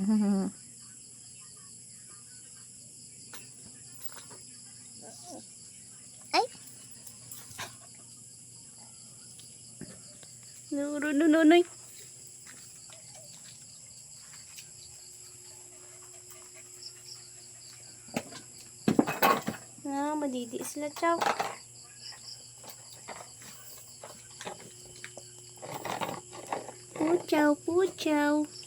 Ay! No, no, no, no. Ah, madidi sila, chow. Puchaw, puchaw.